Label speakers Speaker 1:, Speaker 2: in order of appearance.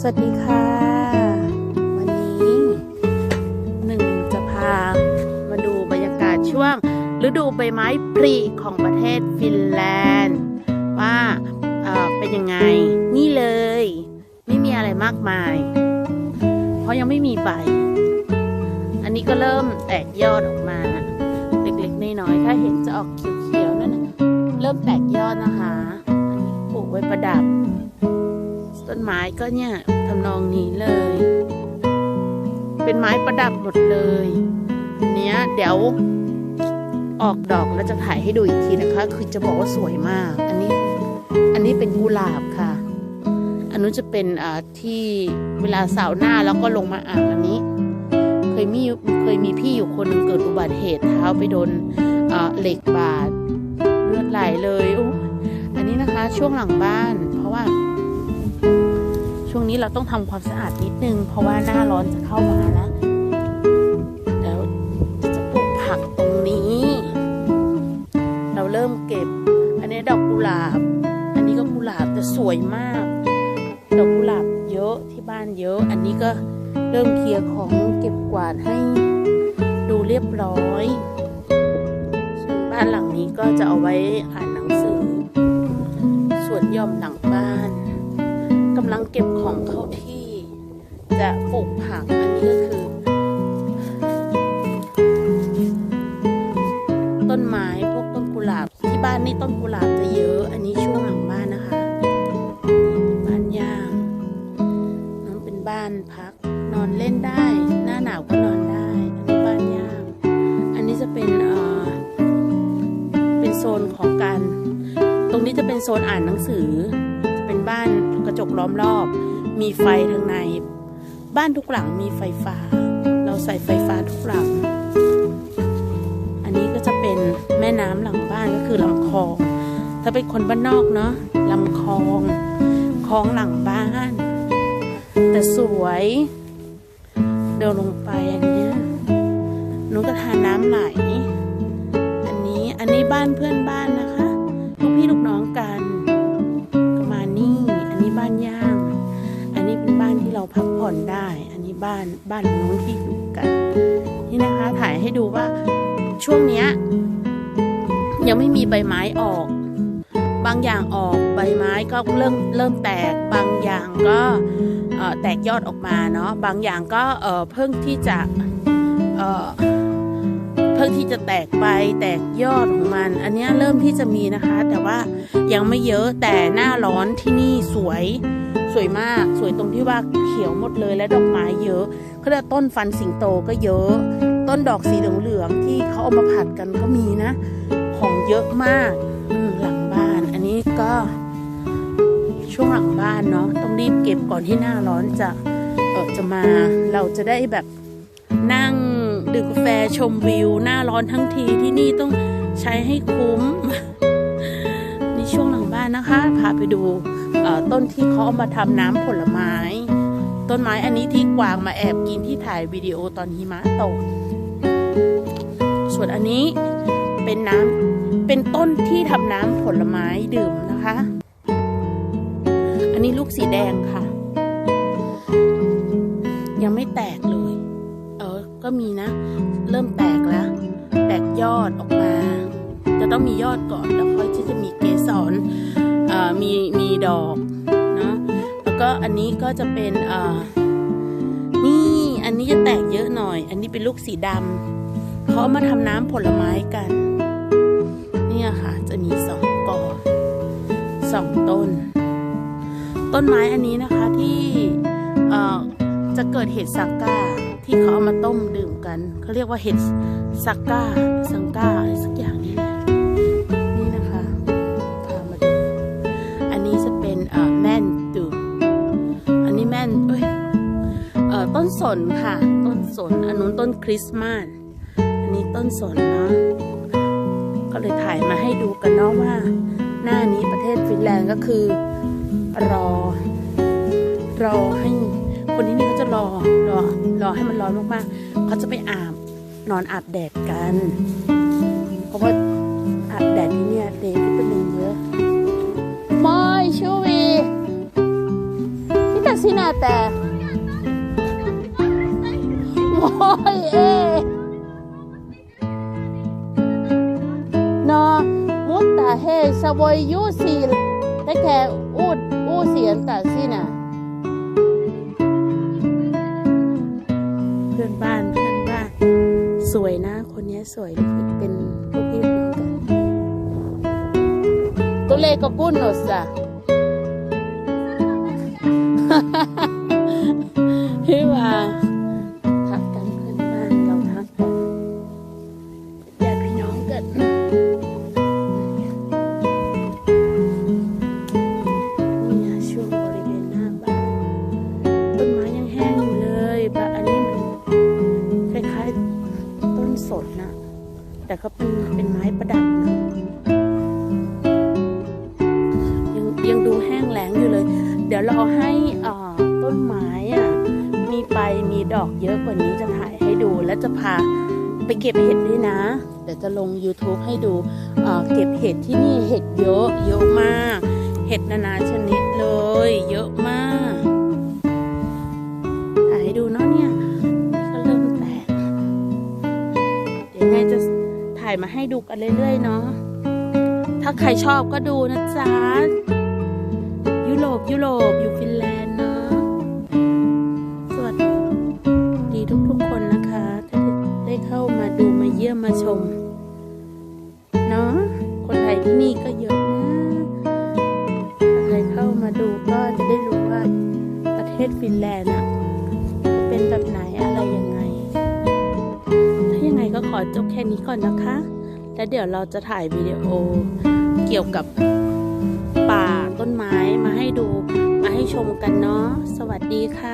Speaker 1: สวัสดีค่ะ วันนี้หนึ่งจะพามาดูบรรยากาศช่วงฤดูใบไม้ผลิของประเทศฟินแลนด์ ว่าเเป็นยังไง นี่เลย ไม่มีอะไรมากมาย เพราะยังไม่มีใบ อันนี้ก็เริ่มแตกยอดออกมา เล็กๆน้อยๆถ้าเห็นจะออกเขียวๆนั่นนะเริ่มแตกยอดนะคะ อันนี้ปลูกไว้ประดับ ต้นไม้ก็เนี่ยทำนองนี้เลย เป็นไม้ประดับหมดเลยอันเนี้ยเดี๋ยวออกดอกแล้วจะถ่ายให้ดูอีกทีนะคะ คือจะบอกว่าสวยมาก อันนี้อันนี้เป็นกุหลาบค่ะ อันนู้นจะเป็นที่เวลาสาร์หน้าแล้วก็ลงมาอ่างอันนี้ เคยมีเคยมีพี่อยู่คนนึงเกิดอุบัติเหตุเท้าไปโดนเหล็กบาดเลือดไหลเลยอุ๊ยอันนี้นะคะช่วงหลังบ้าน เพราะว่า ช่วงนี้เราต้องทำความสะอาดนิดนึง เพราะว่าหน้าร้อนจะเข้ามาแล้วเดี๋ยวจะปลูกผักตรงนี้ เราเริ่มเก็บ อันนี้ดอกกุหลาบ อันนี้ก็กุหลาบแต่สวยมาก ดอกกุหลาบเยอะที่บ้านเยอะ อันนี้ก็เริ่มเคลียร์ของเก็บกวาดให้ดูเรียบร้อยส่วนบ้านหลังนี้ก็จะเอาไว้อ่านหนังสือ ส่วนย่อมหลังบ้านำลังเก็บของเข้าที่จะปลูกผักอันนี้ก็คือ ต้นไม้พวกต้นกุหลาบที่บ้านนี่ต้นกุหลาบจะเยอะ อันนี้ช่วงหลังบ้านนะคะนี่บ้านย่างน้องเป็นบ้านพัก นอนเล่นได้ หน้าหนาวก็นอนได้ อันนี้บ้านย่างอันนี้จะเป็นเอ่อเป็นโซนของการตรงนี้จะเป็นโซนอ่านหนังสือจะเป็นบ้าน ระจกล้อมรอบ มีไฟทางใน บ้านทุกหลังมีไฟฟ้า เราใส่ไฟฟ้าทุกหลัง อันนี้ก็จะเป็นแม่น้ำหลังบ้านก็คือลำคลอง ถ้าเป็นคนบ้านนอกเนาะลำคลองคลองหลังบ้าน แต่สวย เดินลงไปอันเนี้ยหนูก็ทาน้ำไหลอันนี้อันนี้บ้านเพื่อนบ้านนะคะ ผ่อนได้ อันนี้บ้านบ้านของน้องที่อยู่กัน นี่นะคะถ่ายให้ดูว่าช่วงเนี้ยยังไม่มีใบไม้ออก บางอย่างออกใบไม้ก็เริ่มเริ่มแตก บางอย่างก็แตกยอดออกมาเนาะ บางอย่างก็เพิ่งที่จะเพิ่งที่จะแตกใบแตกยอดของมัน อันเนี้ยเริ่มที่จะมีนะคะ แต่ว่ายังไม่เยอะแต่หน้าร้อนที่นี่สวย สวยมากสวยตรงที่ว่าเขียวหมดเลยและดอกไม้เยอะเขาเรียกต้นฟันสิงโตก็เยอะ ต้นดอกสีเหลืองๆที่เขาเอามาผัดกันก็มีนะ ของเยอะมากหลังบ้าน อันนี้ก็ ช่วงหลังบ้านเนาะต้องรีบเก็บก่อนที่หน้าร้อนจะเออจะมาเราจะได้แบบนั่งดื่มกาแฟชมวิว หน้าร้อนทั้งทีที่นี่ต้องใช้ให้คุ้มนี่ช่วงหลังบ้านนะคะ พาไปดู ต้นที่เขาเอามาทำน้ำผลไม้ ต้นไม้อันนี้ที่กวางมาแอบกินที่ถ่ายวิดีโอตอนหิมะตก ส่วนอันนี้เป็นน้ำเป็นต้นที่ทำน้ำผลไม้ดื่มนะคะ อันนี้ลูกสีแดงค่ะ ยังไม่แตกเลย เออก็มีนะ เริ่มแตกแล้ว แตกยอดออกมา จะต้องมียอดก่อนแล้วค่อยที่จะมีเกสร มีมีดอกเนาะแล้วก็อันนี้ก็จะเป็นอ่อนี่อันนี้จะแตกเยอะหน่อย อันนี้เป็นลูกสีดำเขาเอามาทำน้ำผลไม้กัน เนี่ยค่ะ จะมีสองกอสองต้น ต้นไม้อันนี้นะคะที่เอ่อจะเกิดเห็ดซักก้าที่เขาเอามาต้มดื่มกันเขาเรียกว่าเห็ดซักก้าซังก้าอะไรสักอย่าง นค่ะ ต้นสนอันนู้นต้นคริสต์มาสอันนี้ต้นสนเนาะก็เลยถ่ายมาให้ดูกันเนาะว่า หน้านี้ประเทศฟินแลนด์ก็คือ รอ รอให้คนที่นี่เขาจะรอรอรอให้มันร้อนมากๆเขาจะไปอาบนอนอาบแดดกัน เพราะว่าอาบแดดที่เนี่ยเดย์วิตามินเยอะมอยชูวีนี่แต่สินาแต่ ยเอ๊ะนอมุตตาเฮสวอยยูสีแต่แค่อูดอูเสียนแต่สินะเพื่อนบ้านเพื่อนบ้าน สวยนะ คนนี้สวยเป็นลูกพี่ลูกน้องกัน ตัวเลขก็กุ้นหนดสะพี่ว่า ยังแห้งแล้งอยู่เลย เดี๋ยวรอให้ต้นไม้อะมีใบมีดอกเยอะกว่านี้จะถ่ายให้ดู และจะพาไปเก็บเห็ดด้วยนะ เดี๋ยวจะลง YouTube ให้ดูเก็บเห็ดที่นี่เห็ดเยอะเยอะมาก เห็ดนานาชนิดเลย เยอะมากถ่ายให้ดูเนาะเนี่ยก็เริ่มแตกเดี๋ยวไงจะถ่ายมาให้ดูกันเรื่อยๆเนาะถ้าใครชอบก็ดูนะจ๊ะ โรปยุโรปอยู่ฟินแลนด์เนาะสวัสดีทุกๆคนนะคะที่ได้เข้ามาดูมาเยี่ยมมาชม เนาะคนไทยที่นี่ก็เยอะนะถ้าใครเข้ามาดูก็จะได้รู้ว่าประเทศฟินแลนด์อะเป็นแบบไหนอะไรยังไง ถ้ายังไงก็ขอจบแค่นี้ก่อนนะคะ แล้วเดี๋ยวเราจะถ่ายวิดีโอเกี่ยวกับ ป่าต้นไม้มาให้ดูมาให้ชมกันเนาะสวัสดีค่ะ